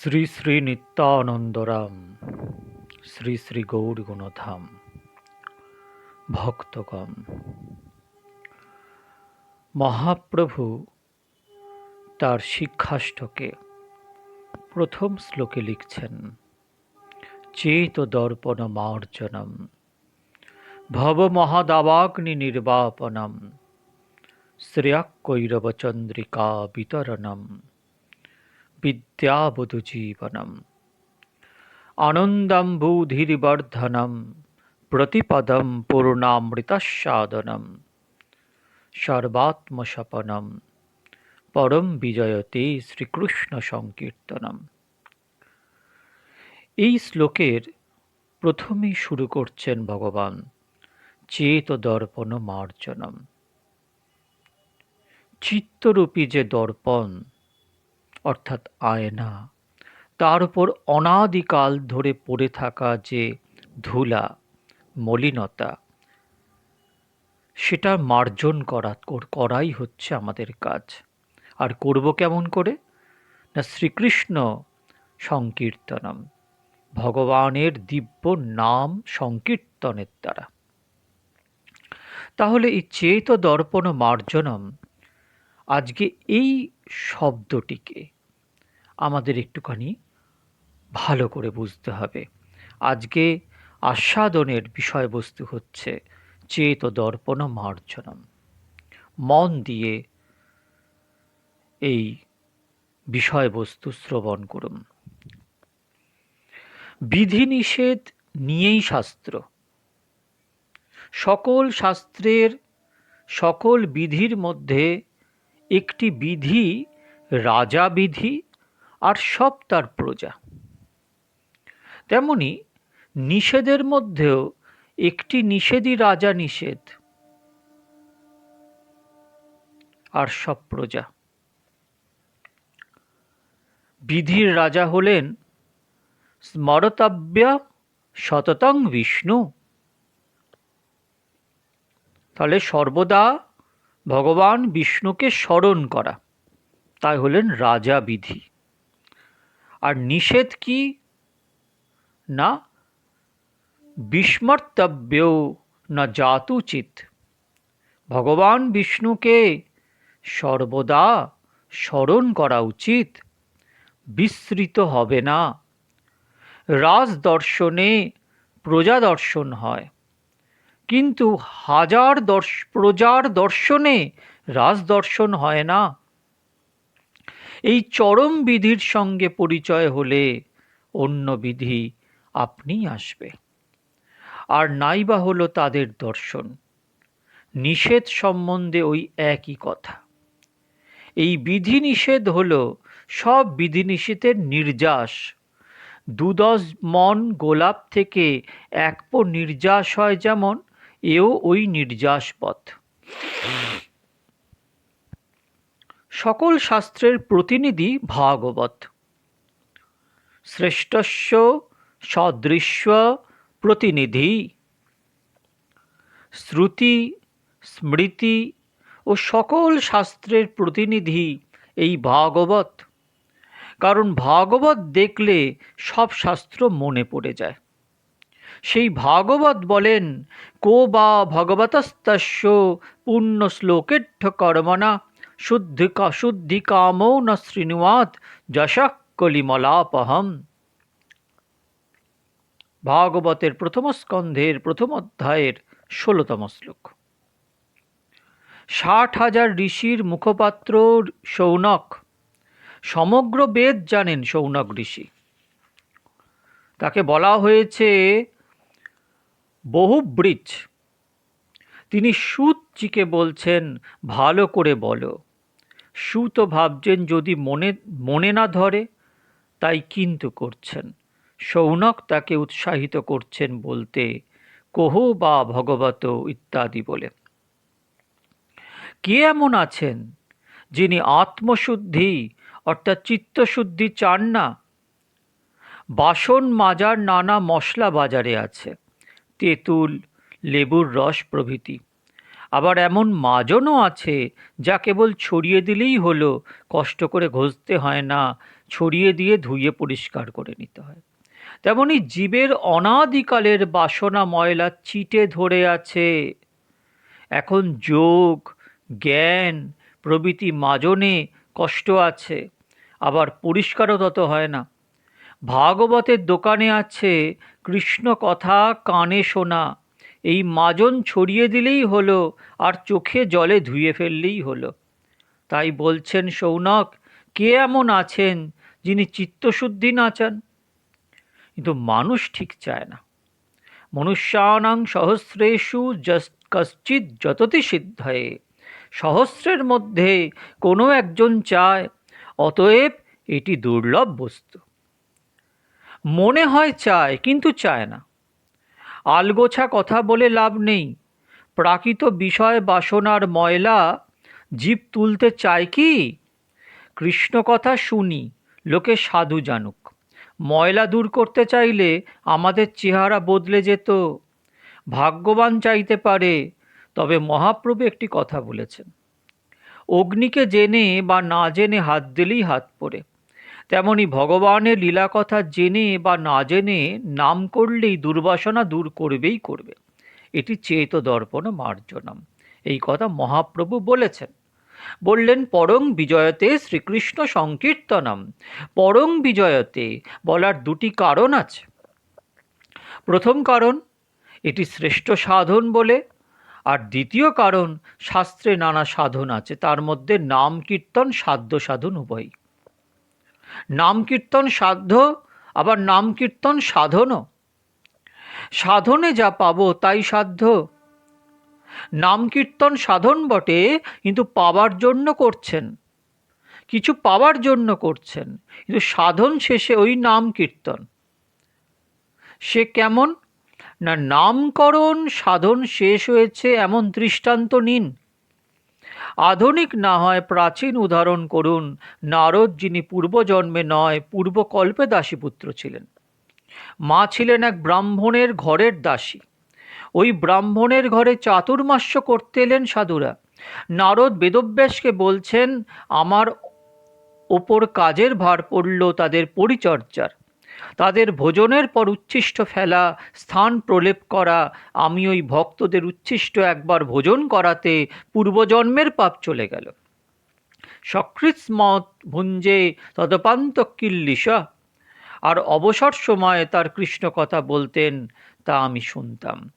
শ্রী শ্রী নিত্যানন্দরাম, শ্রী শ্রী গৌর গুণধাম ভক্তগণ। মহাপ্রভু তার শিক্ষাষ্টকে প্রথম শ্লোকে লিখছেন, চেত দর্পণ মার্জনম, ভব মহাদাবাগ্নি নির্বাপনম শ্রেয়াকৈরবচন্দ্রিকা বিতরণম। বিদ্যাবধূজীবনম। আনন্দাম্বুধিরিবর্ধনম প্রতিপদম পূর্ণামৃতস্বাদনম সর্বাত্মসপনম, পরম বিজয়তে শ্রীকৃষ্ণ সংকীর্তনম। এই শ্লোকের প্রথমেই শুরু করছেন ভগবান চেত দর্পণ মার্জনম চিত্তরূপী যে দর্পণ অর্থাৎ আয়না। তার উপর অনাদিকাল ধরে পড়ে থাকা যে ধুলা, মলিনতা, সেটা মার্জন করা, করাই হচ্ছে আমাদের কাজ। আর করব কেমন করে? না শ্রীকৃষ্ণ সংকীর্তনম, ভগবানের দিব্য নাম সংকীর্তনের দ্বারা। তাহলে এই চেত দর্পণ মার্জনম, আজকে এই শব্দটিকে। আমাদের একটুখানি ভালো করে বুঝতে হবে। আজকে আস্বাদনের বিষয়বস্তু হচ্ছে চেত দর্পণ মার্জনম। মন দিয়ে এই বিষয়বস্তু শ্রবণ করুন। বিধিনিষেধ নিয়েই শাস্ত্র। সকল শাস্ত্রের সকল বিধির মধ্যে একটি বিধি, রাজা বিধি, আর সব তার প্রজা। তেমনি নিষেধের মধ্যেও একটি নিষেধই রাজা নিষেধ, আর সব প্রজা। বিধির রাজা হলেন স্মরতব্য শততং বিষ্ণু। তাহলে সর্বদা ভগবান বিষ্ণুকে স্মরণ করা। তাই হলেন রাজা বিধি। আর নিষেধ কি? না বিস্মর্তব্য না জাতুচিত ভগবান বিষ্ণুকে সর্বদা স্মরণ করা উচিত। বিস্মৃত হবে না। রাজ দর্শনে প্রজা দর্শন হয়। কিন্তু হাজার দর্শ, প্রজার দর্শনে রাজ দর্শন হয় না। এই চরম বিধির সঙ্গে পরিচয় হলে অন্য বিধি আপনি আসবে। আর নাইবা হলো তাদের দর্শন। নিষেধ সম্বন্ধে ওই একই কথা। এই বিধি নিষেধ হলো সব বিধি নিষেধের নির্যাস। দুদশ মন গোলাপ থেকে এক পো নির্যাস হয় যেমন এও ওই নির্যাস পথ। সকল শাস্ত্রের প্রতিনিধি ভাগবত। শ্রেষ্ঠস্য সদৃশ্য প্রতিনিধি। শ্রুতি, স্মৃতি ও সকল শাস্ত্রের প্রতিনিধি এই ভাগবত। কারণ ভাগবত দেখলে সব শাস্ত্র মনে পড়ে যায়। সেই ভাগবত বলেন, কো বা ভগবতস্তস্য পূর্ণ শ্লোকেঠ্য কর্মণা শুদ্ধি শুদ্ধি কামৌ ন শৃণুয়াত যশক কলিমলাপহম ভাগবতের প্রথম স্কন্ধের প্রথম অধ্যায়ের ষোলতম শ্লোক। ষাট হাজার ঋষির মুখপাত্র সৌনক, সমগ্র বেদ জানেন সৌনক ঋষি। তাকে বলা হয়েছে বহু ব্রিজ। তিনি সুতজিকে বলছেন, ভালো করে বলো। সুত ভাবছেন যদি মনে মনে না ধরে, তাই কিন্তু করছেন। সৌনক তাকে উৎসাহিত করছেন বলতে, কোহ বা ভগবত ইত্যাদি বলে। কে এমন আছেন যিনি আত্মশুদ্ধি অর্থাৎ চিত্তশুদ্ধি চান না? বাসন মাজার নানা মশলা বাজারে আছে। তেঁতুল, লেবুর রস প্রভৃতি। আবার এমন মাজনও আছে যা কেবল ছড়িয়ে দিলেই হলো, কষ্ট করে ঘষতে হয় না, ছড়িয়ে দিয়ে ধুয়ে পরিষ্কার করে নিতে হয়। তেমনি জীবের অনাদিকালের বাসনা ময়লা চিটে ধরে আছে। এখন যোগ, জ্ঞান প্রভৃতি মাজনে কষ্ট আছে, আবার পরিষ্কারও তত হয় না। ভাগবতের দোকানে আছে, কৃষ্ণ কথা কানে শোনা। এই মাজন ছড়িয়ে দিলেই হলো, আর চোখে জলে ধুয়ে ফেললেই হলো। তাই বলছেন সৌনক, কে এমন আছেন যিনি চিত্তশুদ্ধি না চান? কিন্তু মানুষ ঠিক চায় না। মনুষ্যানাং সহস্রেষু কশ্চিৎ যততি সিদ্ধয়ে। সহস্রের মধ্যে কোনো একজন চায়, অতএব এটি দুর্লভ বস্তু। মনে হয় চায়, কিন্তু চায় না। আলগোছা কথা বলে লাভ নেই। প্রাকৃত বিষয় বাসনার ময়লা জীব তুলতে চায় কি? কৃষ্ণ কথা শুনি, লোকে সাধু জানুক। ময়লা দূর করতে চাইলে আমাদের চেহারা বদলে যেত। ভাগ্যবান চাইতে পারে, তবে মহাপ্রভু একটি কথা বলেছেন। অগ্নিকে জেনে বা না জেনে হাত দিলেই হাত পড়ে। তেমনি ভগবানের লীলা কথা জেনে বা না জেনে নাম করলেই দুর্বাসনা দূর করবেই করবে। এটি চেত দর্পণ মার্জনম। এই কথা মহাপ্রভু বলেছেন। বললেন, পরং বিজয়তে শ্রীকৃষ্ণ সংকীর্তনম। পরং বিজয়তে বলার দুটি কারণ আছে। প্রথম কারণ, এটি শ্রেষ্ঠ সাধন বলে। আর দ্বিতীয় কারণ, শাস্ত্রে নানা সাধন আছে। তার মধ্যে নাম, কীর্তন, সাধ্য সাধন উভয় নাম কীর্তন সাধ্য, আবার নাম কীর্তন সাধনও। সাধনে যা পাবো তাই সাধ্য। নাম কীর্তন সাধন বটে, কিন্তু পাবার জন্য করছেন। কিছু পাওয়ার জন্য করছেন, কিন্তু সাধন শেষে ওই নাম কীর্তন সে কেমন? না, নামকরণ সাধন শেষ হয়েছে এমন দৃষ্টান্ত নিন। আধুনিক না হয় প্রাচীন উদাহরণ করুন। নারদ, যিনি পূর্বজন্মে নয়, পূর্বকল্পে দাসীপুত্র ছিলেন। মা ছিলেন এক ব্রাহ্মণের ঘরের দাসী। ওই ব্রাহ্মণের ঘরে চাতুর্মাস্য করতে এলেন সাধুরা। নারদ বেদব্যাসকে বলছেন, আমার ওপর কাজের ভার পড়ল তাদের পরিচর্যার। তাদের ভোজনের পর উচ্ছিষ্ট ফেলা, স্থান প্রলেপ করা, আমি ওই ভক্তদের উচ্ছিষ্ট একবার ভোজন করাতে পূর্বজন্মের পাপ চলে গেল। সকৃৎস্মত ভুঞ্জে তদপান্ত কিল্লিশা আর অবসর সময়ে তার কৃষ্ণ কথা বলতেন, তা আমি শুনতাম।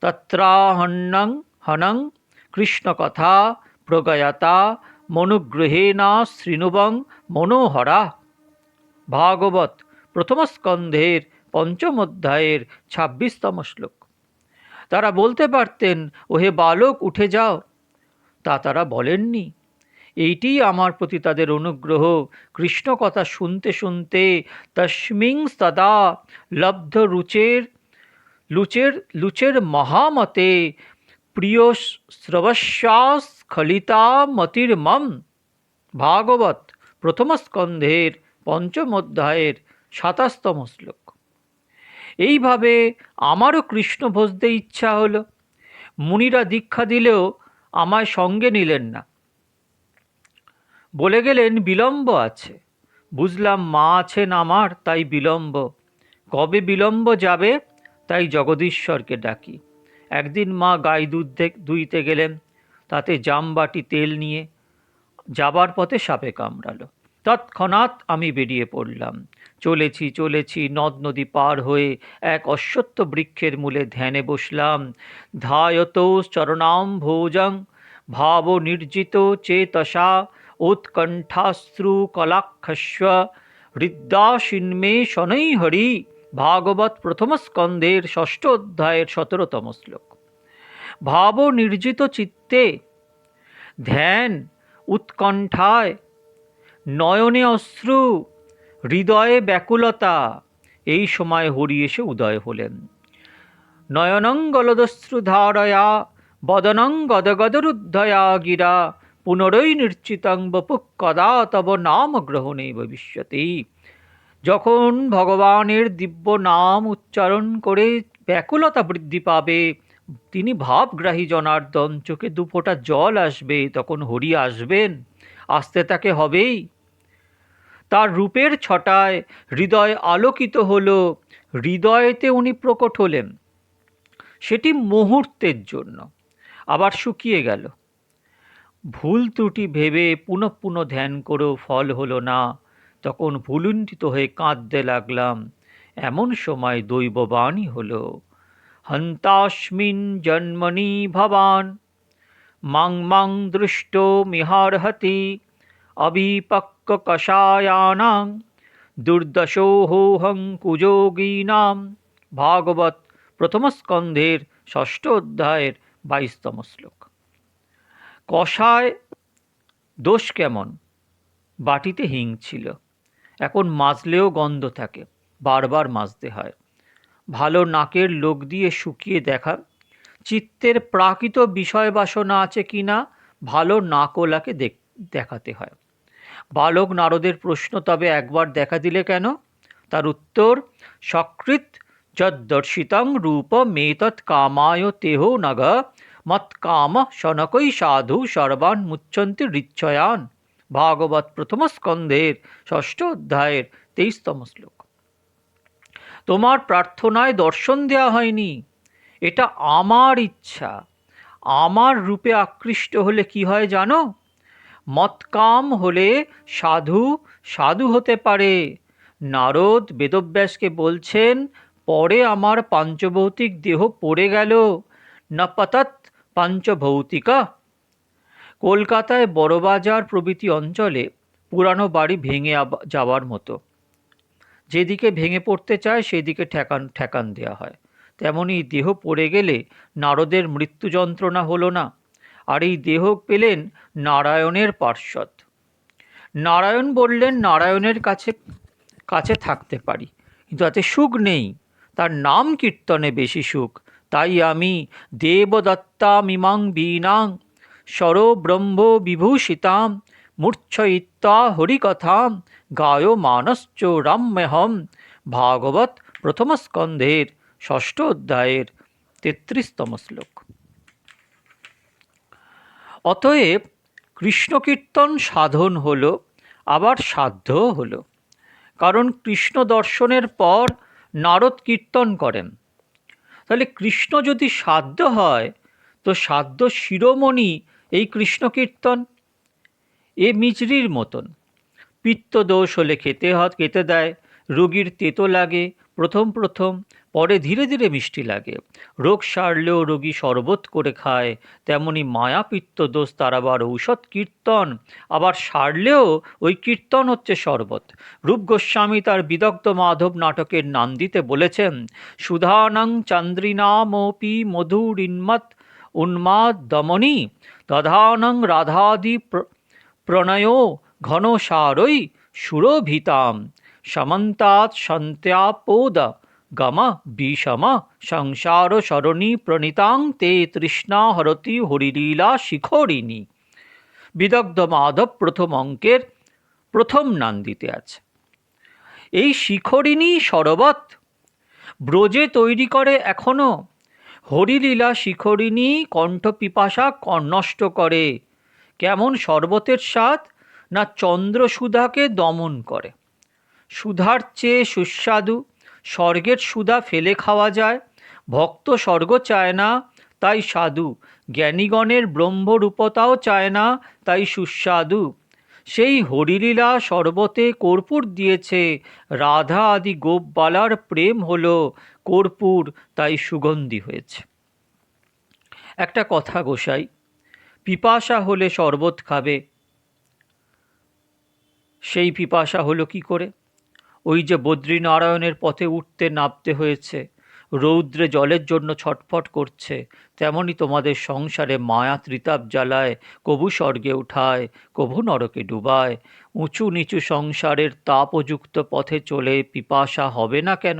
তত্রাহন্নং হনং কৃষ্ণকথা প্রগয়াতা মনুগ্রহেণা শৃণুবং মনোহরা। ভাগবত প্রথম স্কন্ধের পঞ্চম অধ্যায়ের ছাব্বিশতম শ্লোক। তারা বলতে পারতেন, ওহে বালক, উঠে যাও। তা তারা বলেননি। এইটি আমার প্রতি তাদের অনুগ্রহ। কৃষ্ণ কথা শুনতে শুনতে তস্মিং সদা লব্ধ রুচের, লুচের লুচের মহামতে প্রিয় স্রবশ্বাস খলিতা মতির মম ভাগবত, প্রথম স্কন্ধের পঞ্চম অধ্যায়ের সাতাশতম শ্লোক। এইভাবে আমারও কৃষ্ণ ভজতে ইচ্ছা হলো। মুনিরা দীক্ষা দিলেও আমায় সঙ্গে নিলেন না। বলে গেলেন, বিলম্ব আছে। বুঝলাম মা আছেন আমার, তাই বিলম্ব। কবে বিলম্ব যাবে? তাই জগদীশ্বরকে ডাকি। একদিন মা গাই দুধ দুইতে গেলেন। তাতে জামবাটি তেল নিয়ে যাবার পথে সাপে কামড়ালো। তৎক্ষণাৎ আমি বেরিয়ে পড়লাম। চলেছি চলেছি, নদ নদী পার হয়ে এক অশ্বত্থ বৃক্ষের মূলে ধ্যানে বসলাম। ধায়ত চরণাম ভোজং, ভাব নির্জিত চেতসা, উৎকণ্ঠাশ্রু কলাক্ষস্ব হৃদ্যাসিন্মে শনৈ হরি, ভাগবত প্রথম স্কন্ধের ষষ্ঠ অধ্যায়ের সতেরোতম শ্লোক। ভাব নির্জিত চিত্তে, ধ্যান, উৎকণ্ঠায়, নয়নে অশ্রু হৃদয়ে ব্যাকুলতা। এই সময় হরি এসে উদয় হলেন। নয়নং গলদশ্রু ধারয়া বদনং গদগদরুদ্ধয়া গিরা পুনরৈ নিশ্চিতং বপুক কদা তব নাম গ্রহণে ভবিষ্যতে। যখন ভগবানের দিব্য নাম উচ্চারণ করে ব্যাকুলতা বৃদ্ধি পাবে, তিনি ভাবগ্রাহী জনার্দন, চোখে দুফোটা জল আসবে, তখন হরি আসবেন। আসতে তাকে হবেই। তার রূপের ছটায় হৃদয় আলোকিত হল, হৃদয়েতে উনি প্রকট হলেন। সেটি মুহূর্তের জন্য। আবার শুকিয়ে গেল। ভুল ত্রুটি ভেবে পুনঃ পুনঃ ধ্যান করেও ফল হলো না। তখন ভুলুণ্ঠিত হয়ে কাঁদতে লাগলাম। এমন সময় দৈববাণী হলো, হন্তাস্মিন জন্মনি ভবান, মাং মাং দৃষ্ট মিহারহতি অবিপক্ক কষায়ানাং দুর্দশোহং কুযোগীনাম ভাগবত প্রথম স্কন্ধের ষষ্ঠ অধ্যায়ের বাইশতম শ্লোক কষায় দোষ কেমন? বাটিতে হিং ছিল। এখন মাজলেও গন্ধ থাকে। বারবার মাজতে হয়। ভালো নাকের লোক দিয়ে শুকিয়ে দেখা। চিত্তের প্রাকৃত বিষয় বাসনা আছে কি না ভালো নাকোলাকে দেখাতে হয়। বালক নারদের প্রশ্ন তবে একবার দেখা দিলে কেন? তার উত্তর সকৃত যদ্দর্শিতং রূপ মেতৎ কামায় তেহ নগ মৎকাম শনকই সাধু সর্বান মুচ্ছন্তি রিচ্ছয়ান ভাগবত প্রথম স্কন্ধের ষষ্ঠ অধ্যায়ের তেইশতম শ্লোক। তোমার প্রার্থনায় দর্শন দেওয়া হয়নি। এটা আমার ইচ্ছা। আমার রূপে আকৃষ্ট হলে কি হয় জানো? মৎকাম হলে সাধু সাধু হতে পারে। নারদ বেদব্যাসকে বলছেন, পরে আমার পাঞ্চভৌতিক দেহ পড়ে গেল। নপতৎ পাঞ্চভৌতিকা। কলকাতায় বড়বাজার প্রভৃতি অঞ্চলে পুরানো বাড়ি ভেঙে যাওয়ার মতো। যেদিকে ভেঙে পড়তে চায়, সেদিকে ঠেকান ঠেকান দেওয়া হয়। তেমনই দেহ পড়ে গেলে নারদের মৃত্যু যন্ত্রণা হলো না। আর এই দেহ পেলেন নারায়ণের পার্শ্বদ। নারায়ণ বললেন, নারায়ণের কাছে কাছে থাকতে পারি, কিন্তু তাতে সুখ নেই। তার নাম কীর্তনে বেশি সুখ। তাই আমি দেবদত্তামিমাং বীণাং স্বর ব্রহ্ম বিভূষিতাম মূর্ছয়িত্বা হরিকথাম গায় মানশ্চ রাম্যহম, ভাগবত প্রথম স্কন্ধের ষষ্ঠ অধ্যায়ের তেত্রিশতম শ্লোক। অতএব কৃষ্ণকীর্তন সাধন হল, আবার সাধ্যও হল। কারণ কৃষ্ণ দর্শনের পর নারদ কীর্তন করেন। তাহলে কৃষ্ণ যদি সাধ্য হয়, তো সাধ্য শিরোমণি এই কৃষ্ণ কীর্তন এ মিচড়ির মতন। পিত্তদোষ হলে খেতে হাত খেতে দেয়, রোগীর তেতো লাগে, প্রথম প্রথম পরে ধীরে ধীরে মিষ্টি লাগে। রোগ সারলেও রোগী শরবত করে খায়, তেমনি মায়াপিত্ত দোষ তার আবার ঔষধ কীর্তন। আবার সারলেও ওই কীর্তন হচ্ছে শরবত। রূপ গোস্বামী তার বিদগ্ধ মাধব নাটকের নাম দিতে বলেছেন, সুধানং চন্দ্রিনামপি মধুরিন্মত উন্মাদ দমনী, তধানং রাধাদি প্রণয় ঘন ঘনসারৈ সুরভিতাম, সমন্তাৎ সন্ত্যাপোদ। গম বিষম সংসার সরণী প্রণীতাং তে তৃষ্ণা হরতি হরিলীলা শিখরিণী। বিদগ্ধ মাধব প্রথম অঙ্কের প্রথম নান্দিতে আছে। এই শিখরিণী সরবত ব্রজে তৈরি করে এখনও হরিলীলা শিখরিণী কণ্ঠপিপাসা নষ্ট করে, কেমন শরবতের স্বাদ না চন্দ্রসুধাকে দমন করে। সুধার চেয়ে সুস্বাদু স্বর্গের সুদা ফেলে খাওয়া যায়। ভক্ত স্বর্গ চায় না, তাই সাধু। জ্ঞানীগণের ব্রহ্মরূপতাও চায় না, তাই সুস্বাদু। সেই হরিলীলা শরবতে কর্পূর দিয়েছে। রাধা আদি গোপবালার প্রেম হল কর্পূর, তাই সুগন্ধি হয়েছে। একটা কথা গোসাই, পিপাসা হলে শরবত খাবে। সেই পিপাসা হলো কি করে? ওই যে বদ্রীনারায়ণের পথে উঠতে নামতে হয়েছে, রৌদ্রে জলের জন্য ছটফট করছে, তেমনি তোমাদের সংসারে মায়া ত্রিতাপ জ্বালায়, কবু স্বর্গে উঠায় কবু নরকে ডুবায়, উঁচু নিচু সংসারের তাপযুক্ত পথে চলে পিপাসা হবে না কেন?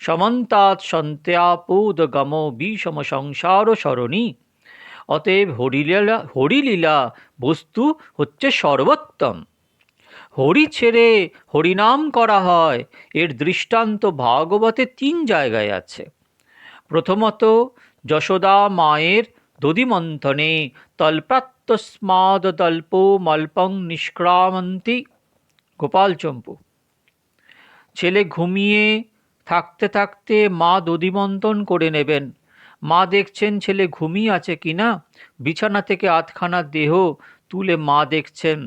সমন্তাৎ সন্ত্যাপৌদ গম বিষম সংসার সরণী অতএব হরিলীলা হরিলীলা বস্তু হচ্ছে সর্বোত্তম। হরি ছেড়ে হরিনাম করা হয়। এর দৃষ্টান্ত ভাগবতে তিন জায়গায় আছে। প্রথমত, যশোদা মায়ের দধিমন্থনে তল্পাত্তস্মাদ তল্প মল্পং নিষ্ক্রামন্তি। গোপাল চম্পু, ছেলে ঘুমিয়ে থাকতে থাকতে মা দধিমন্তন করে নেবেন। মা দেখছেন ছেলে ঘুমিয়ে আছে কিনা? বিছানা থেকে আধখানা দেহ তুলে মা দেখছেন।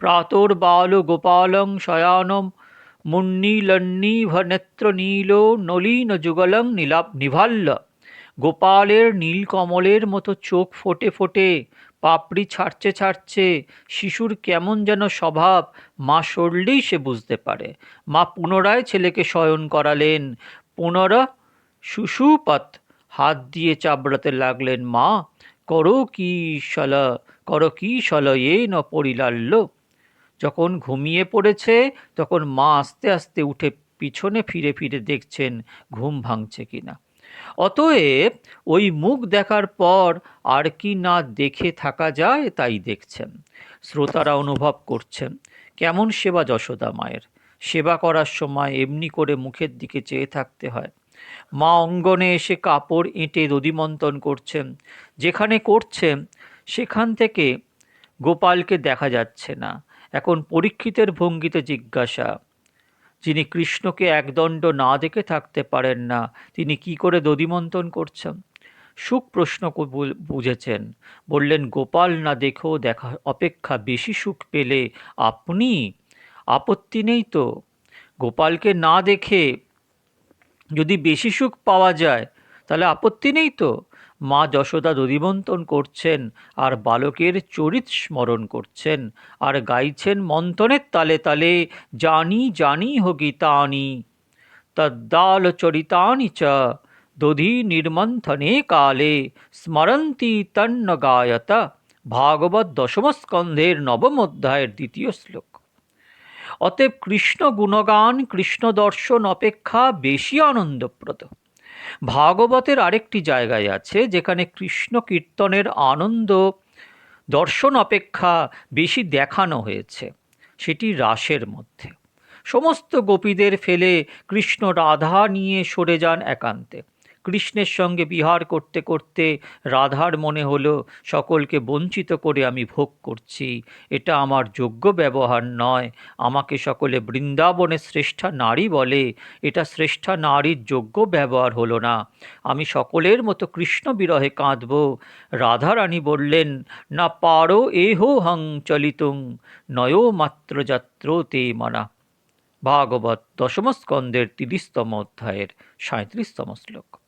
প্রাতর বাল গোপালং শয়ানম মুন্নীলন্নীভ নীল নলিন যুগলং নীলাভ নিভাল্য গোপালের নীলকমলের মতো চোখ ফোটে ফোটে পাপড়ি ছাড়ছে ছাড়ছে, শিশুর কেমন যেন স্বভাব, মা সরলেই সে বুঝতে পারে। মা পুনরায় ছেলেকে শয়ন করালেন। পুনর সুসুপথ হাত দিয়ে চাবড়াতে লাগলেন মা। করো কি সল করো কি সল এ ন পরিলাল্য যখন ঘুমিয়ে পড়েছে, তখন মা আস্তে আস্তে উঠে পিছনে ফিরে ফিরে দেখছেন ঘুম ভাঙছে কিনা। অতএব ওই মুখ দেখার পর আর কি না দেখে থাকা যায় তাই দেখছেন। শ্রোতারা অনুভব করছেন, কেমন সেবা যশোদা মায়ের? সেবা করার সময় এমনি করে মুখের দিকে চেয়ে থাকতে হয়। মা অঙ্গনে এসে কাপড় এঁটে দধিমন্তন করছেন, যেখানে করছেন সেখান থেকে গোপালকে দেখা যাচ্ছে না। এখন পরীক্ষিতের ভঙ্গিতে জিজ্ঞাসা, যিনি কৃষ্ণকে একদণ্ড না দেখে থাকতে পারেন না, তিনি কি করে দধিমন্তন করছেন? সুখ প্রশ্ন বুঝেছেন, বললেন, গোপাল, না দেখো দেখা, অপেক্ষা বেশি সুখ পেলে আপনি? আপত্তি নেই তো। গোপালকে না দেখে যদি বেশি সুখ পাওয়া যায়, তাহলে আপত্তি নেই তো? মা যশোদা দধিমন্তন করছেন আর বালকের চরিত স্মরণ করছেন আর গাইছেন মন্থনের তালে তালে, জানি জানি হো গীতানি, তদ্দাল চরিতানি চ, দধি নির্মন্থনে কালে, স্মরন্তি তন্ন গায়ত, ভাগবত দশম স্কন্ধের নবম অধ্যায়ের দ্বিতীয় শ্লোক। অতএব কৃষ্ণ গুণগান, কৃষ্ণ দর্শন অপেক্ষা বেশি আনন্দপ্রদ। ভাগবতের আরেকটি জায়গায় আছে, যেখানে কৃষ্ণ কীর্তনের আনন্দ দর্শন অপেক্ষা বেশি দেখানো হয়েছে। সেটি রাসের মধ্যে। সমস্ত গোপীদের ফেলে কৃষ্ণ রাধা নিয়ে সরে যান একান্তে। কৃষ্ণের সঙ্গে বিহার করতে করতে রাধার মনে হলো, সকলকে বঞ্চিত করে আমি ভোগ করছি। এটা আমার যোগ্য ব্যবহার নয়। আমাকে সকলে বৃন্দাবনে শ্রেষ্ঠা নারী বলে। এটা শ্রেষ্ঠা নারীর যোগ্য ব্যবহার হলো না। আমি সকলের মতো কৃষ্ণ বিরহে কাঁদব। রাধারানী বললেন, না পারো এহো হং চলিতুং নয় মাত্র যাত্র তে মানা। ভাগবত দশম স্কন্দের তিরিশতম অধ্যায়ের সাঁত্রিশতম শ্লোক।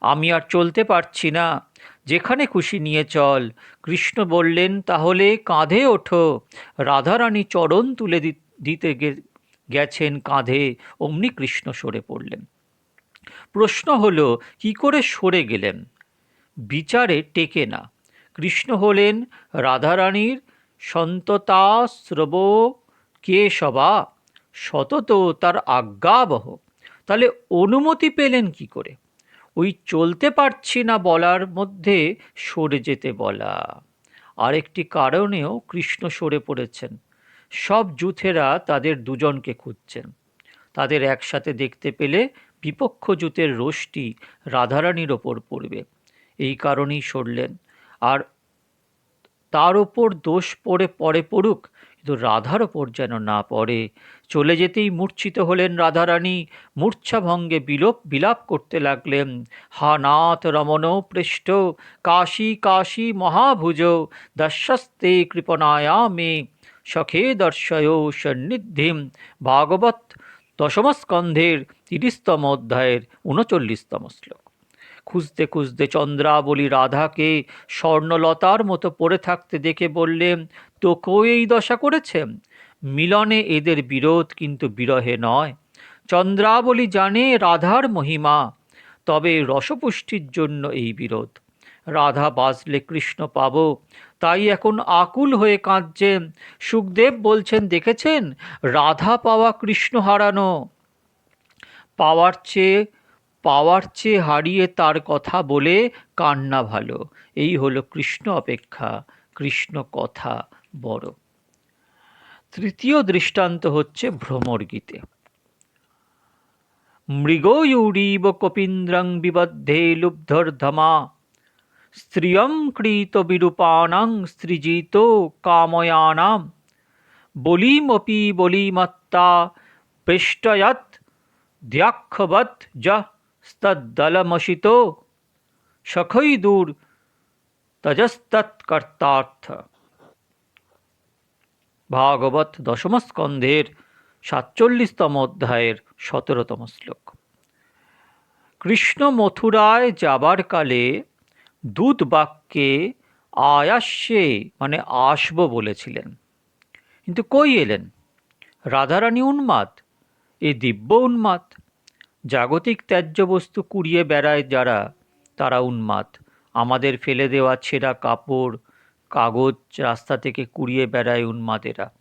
আমি আর চলতে পারছি না। যেখানে খুশি নিয়ে চল। কৃষ্ণ বললেন, তাহলে কাঁধে ওঠো। রাধারানী চরণ তুলে দিতে গেছেন কাঁধে। অমনি কৃষ্ণ সরে পড়লেন। প্রশ্ন হলো, কি করে সরে গেলেন? বিচারে টেকে না। কৃষ্ণ হলেন, রাধারানীর সন্ততা শ্রব কে সবা? সতত তার আজ্ঞাবহ। তাহলে অনুমতি পেলেন কি করে? ওই চলতে পারছি না বলার মধ্যে সরে যেতে বলা। আরেকটি কারণেও কৃষ্ণ সরে পড়েছেন। সব জুথেরা তাদের দুজনকে খুঁজছেন। তাদের একসাথে দেখতে পেলে বিপক্ষ জুতের রোষটি রাধারানীর ওপর পড়বে। এই কারণেই সরলেন। আর তার ওপর দোষ পড়ে পরে পড়ুক কিন্তু রাধার ওপর যেন না পড়ে। চলে যেতেই মূর্ছিত হলেন রাধারানী। মূর্ছাভঙ্গে বিলোপ, বিলাপ করতে লাগলেন। হা নাথ রমণ পৃষ্ঠ, কাশী কাশী মহাভুজ, দশস্তে কৃপনায়া মে সখে দর্শয় সন্নিধিম। ভাগবত দশমস্কন্ধের তিরিশতম অধ্যায়ের উনচল্লিশতম শ্লোক। খুঁজতে খুঁজতে চন্দ্রাবলী রাধাকে স্বর্ণলতার মতো পড়ে থাকতে দেখে বললেন তোকেও এই দশা করেছে। মিলনে এদের বিরোধ কিন্তু বিরহে নয়। চন্দ্রাবলী জানে রাধার মহিমা, তবে রসপুষ্টির জন্য এই বিরোধ। রাধা বাজলে কৃষ্ণ পাব, তাই এখন আকুল হয়ে কাঁদছেন সুখদেব বলছেন, দেখেছেন? রাধা পাওয়া কৃষ্ণ হারানো। পাওয়ার চেয়ে পাওয়ার চেয়ে হারিয়ে তার কথা বলে কান্না ভালো। এই হলো কৃষ্ণ অপেক্ষা, কৃষ্ণ কথা। বড়। তৃতীয় দৃষ্টান্ত হচ্ছে ভ্রমর গীতে। মৃগয়ৌরীব কপীন্দ্রং বিবদ্ধে লুব্ধর্ধমা, স্ত্রিয়ং ক্রীত বিরূপাণং সৃজিত কাময়ানাম, বলিমপি বলিমত্তা পৃষ্টয়ৎ দ্যাক্ষবৎ সখৈ দূর তজস্তৎকর্তার্থ। ভাগবত দশম স্কন্ধের সাতচল্লিশতম অধ্যায়ের সতেরোতম শ্লোক। কৃষ্ণ মথুরায় যাবার কালে দূত বাক্যে আয়াস্যে মানে আসব বলেছিলেন। কিন্তু কই এলেন? রাধারানী উন্মাদ, এ দিব্য উন্মাদ, জাগতিক ত্যায্য বস্তু কুড়িয়ে বেড়ায় যারা, তারা উন্মাদ, আমাদের ফেলে দেওয়া ছেঁড়া কাপড় কাগজ রাস্তা থেকে কুড়িয়ে বেড়ায় উন্মাদেরা।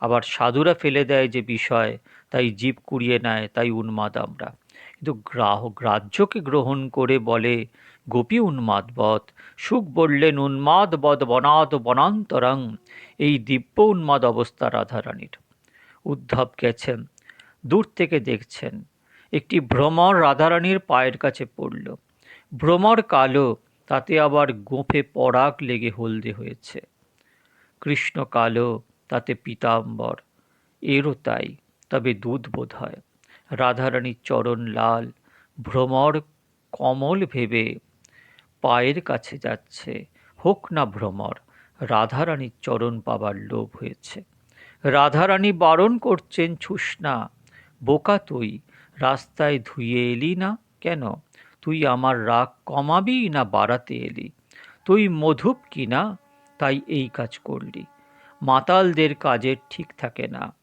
আবার সাধুরা ফেলে দেয় যে বিষয়, তাই জীব কুড়িয়ে নেয়, তাই উন্মাদ আমরা। কিন্তু গ্রাহ, গ্রাহ্যকে গ্রহণ করে বলে, গোপী উন্মাদবৎ সুখ বললেন উন্মাদ বদ বনাদ বনান্তরং। এই দিব্য উন্মাদ অবস্থা রাধারানীর। উদ্ধব গেছেন, দূর থেকে দেখছেন, একটি ভ্রমর রাধারানীর পায়ের কাছে পড়ল। ভ্রমর কালো তাতে আবার গোঁফে পরাগ লেগে হলদে হয়েছে। কৃষ্ণ কালো, তাতে পীতাম্বর, এরও তাই, তবে দুধ বোধ হয় রাধারানীর চরণ লাল, ভ্রমর কমল ভেবে পায়ের কাছে যাচ্ছে। হোক না ভ্রমর, রাধারানীর চরণ পাবার লোভ হয়েছে। রাধারানী বারণ করছেন, ছুস না, বোকা তুই, রাস্তায় ধুয়ে এলি না কেন? তুই আমার রাগ কমাবি না বাড়াতে এলি? তুই মধুপ কি না? তাই এই কাজ করলি। মাতালদের কাজের ঠিক থাকে না।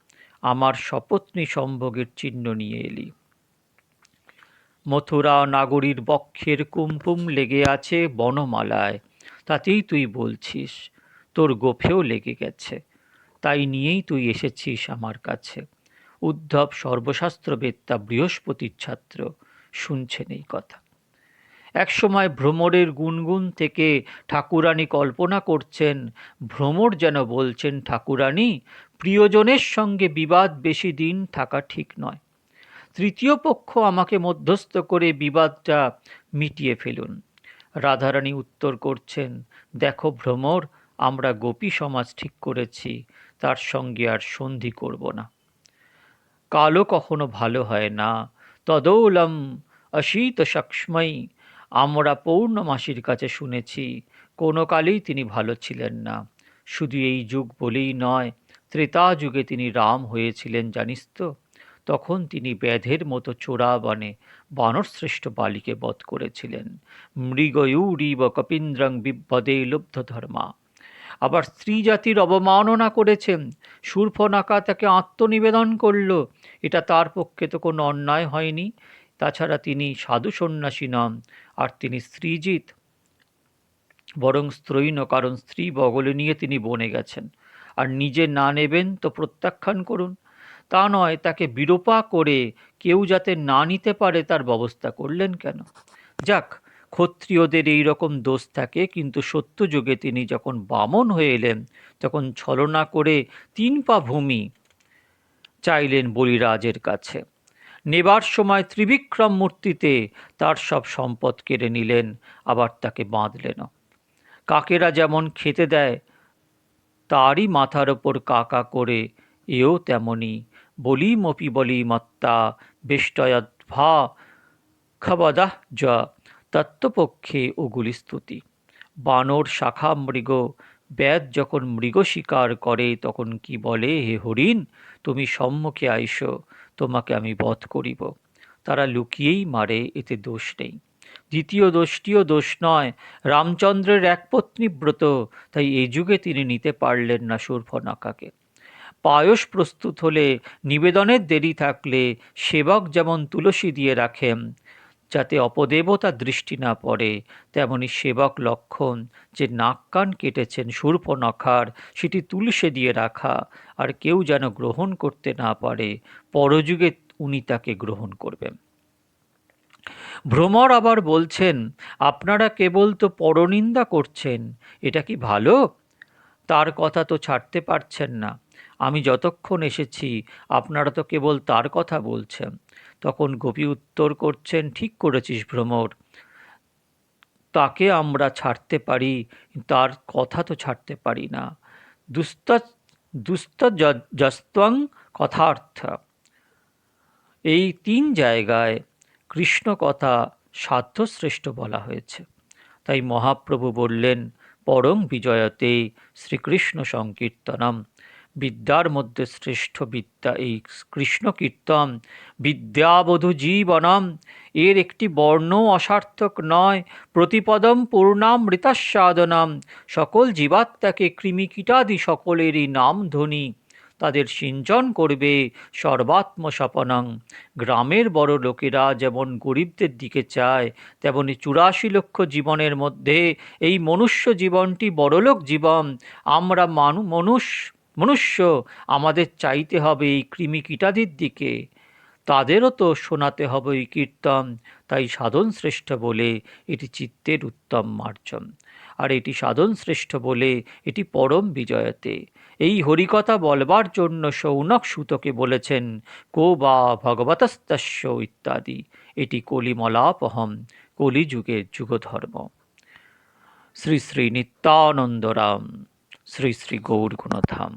আমার শপথনি সম্ভোগের চিহ্ন নিয়ে এলি। মথুরা নাগরীর বক্ষের কুমকুম লেগে আছে বনমালায়। তাতেই তুই বলছিস, তোর গোফেও লেগে গেছে। তাই নিয়েই তুই এসেছিস আমার কাছে। উদ্ধব সর্বশাস্ত্রবেত্তা বৃহস্পতির ছাত্র। শুনছেন এই কথা। একসময় ভ্রমরের গুনগুন থেকে ঠাকুরানী কল্পনা করছেন, ভ্রমর যেন বলছেন ঠাকুরানী প্রিয়জনের সঙ্গে বিবাদ বেশি দিন থাকা ঠিক নয়। তৃতীয় পক্ষ আমাকে মধ্যস্থ করে বিবাদটা মিটিয়ে ফেলুন। রাধারানী উত্তর করছেন, দেখো ভ্রমর, আমরা গোপী সমাজ ঠিক করেছি, তার সঙ্গে আর সন্ধি করব না। কালো কখনো ভালো হয় না। তদৌলম অশীত সক্ষ্ময়ী আমরা পৌর্ণমাসির কাছে শুনেছি, কোনো কালেই তিনি ভালো ছিলেন না। শুধু এই যুগ বলেই নয়, ত্রেতা যুগে তিনি রাম হয়েছিলেন, জানিস তো? তখন তিনি ব্যাধের মতো চোরা বনে বানরশ্রেষ্ঠ বালিকে বধ করেছিলেন। মৃগয়ূরিব কপিন্দ্রং বিপদে লুব্ধ ধর্মা আবার স্ত্রী জাতির অবমাননা করেছেন সুরফনাকা তাকে আত্মনিবেদন করল। এটা তার পক্ষে তো কোনো অন্যায় হয়নি। তাছাড়া তিনি সাধু সন্ন্যাসী নন, আর তিনি স্ত্রীজিৎ বরং স্ত্রৈন কারণ স্ত্রী বগলে নিয়ে তিনি বনে গেছেন। আর নিজে না নেবেন তো প্রত্যাখ্যান করুন। তা নয়, তাকে বিরূপা করে কেউ যাতে না নিতে পারে তার ব্যবস্থা করলেন কেন? যাক, ক্ষত্রিয়দের এই রকম দোষ থাকে, কিন্তু সত্যযুগে তিনি যখন বামন হয়ে এলেন, তখন ছলনা করে তিন পা ভূমি চাইলেন বলিরাজের কাছে। নেবার সময় ত্রিবিক্রম মূর্তিতে তার সব সম্পদ কেড়ে নিলেন, আবার তাকে বাঁধলেন কাকেরা যেমন খেতে দেয়, তারই মাথার ওপর কাকা করে, এও তেমনি। বলি মপি বলি মত্তা বেষ্টয়দ্ভা খবদাহ য, তত্ত্বপক্ষে ওগুলি স্তুতি। বানর শাখা মৃগ ব্যাদ যখন মৃগ শিকার করে, তখন কি বলে, হে হরিণ, তুমি সম্মুখে আইস। তোমাকে আমি বধ করিব। তারা লুকিয়েই মারে, এতে দোষ নেই। দ্বিতীয় দোষটিও দোষ নয়, রামচন্দ্রের এক পত্নী ব্রত, তাই এই যুগে তিনি নিতে পারলেন না সুরফনাকাকে পায়স প্রস্তুত হলে নিবেদনের দেরি থাকলে সেবক যেমন তুলসী দিয়ে রাখেন যাতে অপদেবতা দৃষ্টি না পড়ে, তেমনি সেবক লক্ষণ যে নাক কান কেটেছেন নখার সেটি তুলসে দিয়ে রাখা, আর কেউ যেন গ্রহণ করতে না পারে, পরযুগে উনি তাকে গ্রহণ করবেন। ভ্রমর আবার বলছেন, আপনারা কেবল তো পরনিন্দা করছেন, এটা কি ভালো? তার কথা তো ছাড়তে পারছেন না। আমি যতক্ষণ এসেছি, আপনারা তো কেবল তার কথা বলছেন। তখন গোপী উত্তর করছেন, ঠিক করেছিস ভ্রমর। তাকে আমরা ছাড়তে পারি, তার কথা তো ছাড়তে পারি না। দুস্ত দুস্তজস্ত্বং কথার্থ এই তিন জায়গায় কৃষ্ণ কথা সাধ্যশ্রেষ্ঠ বলা হয়েছে। তাই মহাপ্রভু বললেন পরং বিজয়তে শ্রীকৃষ্ণ সংকীর্তনম। বিদ্যার মধ্যে শ্রেষ্ঠ বিদ্যা এই কৃষ্ণ কীর্তন। বিদ্যাবধূ জীবনম, এর একটি বর্ণ অসার্থক নয়। প্রতিপদম পূর্ণামৃতাস্বাদনম সকল জীবাত্মাকে কৃমিকীটাদি সকলেরই নাম ধ্বনি তাদের সিঞ্চন করবে সর্বাত্ম স্বপনং গ্রামের বড় লোকেরা যেমন গরিবদের দিকে চায়, তেমনি চুরাশি লক্ষ জীবনের মধ্যে এই মনুষ্য জীবনটি বড়লোক জীবন। আমরা মানু মনুষ্য মনুষ্য, আমাদের চাইতে হবে এই কৃমি কীটাদির দিকে। তাদেরও তো শোনাতে হবে এই কীর্তন, তাই সাধন শ্রেষ্ঠ বলে এটি চিত্তের উত্তম মার্জন। আর এটি সাধন শ্রেষ্ঠ বলে এটি পরম বিজয়তে। এই হরিকথা বলবার জন্য সৌনক সুতকে বলেছেন, কো বা ভগবতস্তস্য ইত্যাদি। এটি কলিমলাপহম কলিযুগের যুগধর্ম। শ্রী শ্রী নিত্যানন্দরাম। শ্রী শ্রী গৌরগুণধাম।